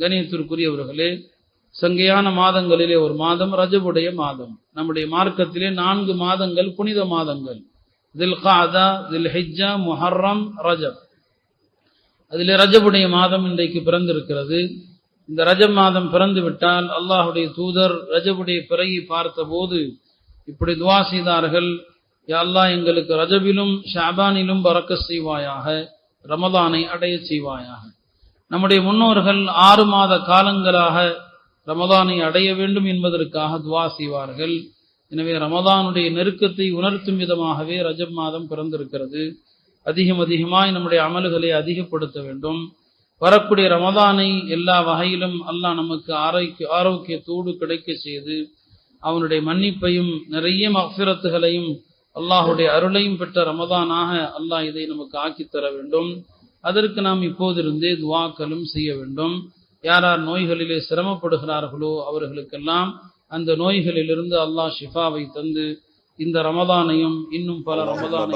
கணியத்திற்குரியவர்களே சங்கையான மாதங்களிலே ஒரு மாதம் ரஜபுடைய மாதம். நம்முடைய மார்க்கத்திலே நான்கு மாதங்கள் புனித மாதங்கள். தில் காதா தில் ஹிஜ்ஜா முஹர்ரம் ரஜப். அதிலே ரஜபுடைய மாதம் இன்றைக்கு பிறந்திருக்கிறது. இந்த ரஜப் மாதம் பிறந்து விட்டால் அல்லாஹுடைய தூதர் ரஜபுடைய பிறையை பார்த்தபோது இப்படி துவா செய்தார்கள் அல்லாஹ் எங்களுக்கு ரஜபிலும் ஷாபானிலும் பறக்க செய்வாயாக ரமதானை அடைய செய்வாயாக. நம்முடைய முன்னோர்கள் ஆறு மாத காலங்களாக ரமதானை அடைய வேண்டும் என்பதற்காக துவா செய்வார்கள். எனவே ரமதானுடைய நெருக்கத்தை உணர்த்தும் விதமாகவே ரஜப் மாதம் பிறந்திருக்கிறது. அதிகம் அதிகமாய் நம்முடைய அமல்களை அதிகப்படுத்த வேண்டும். வரக்கூடிய ரமதானை எல்லா வகையிலும் அல்லாஹ் நமக்கு ஆரோக்கிய ஆரோக்கியத்தோடு கிடைக்க செய்து அவனுடைய மன்னிப்பையும் நிறைய மஃபிரத்துகளையும் அல்லாஹுடைய அருளையும் பெற்ற ரமதானாக அல்லாஹ் இதை நமக்கு ஆக்கித்தர வேண்டும். அதற்கு நாம் இப்போதிருந்தே துவாக்களும் செய்ய வேண்டும். யார் யார் நோய்களிலே சிரமப்படுகிறார்களோ அவர்களுக்கெல்லாம் அந்த நோய்களிலிருந்து அல்லாஹ் ஷிஃபாவை தந்து இந்த ரமதானையும் இன்னும் பல ரமதான்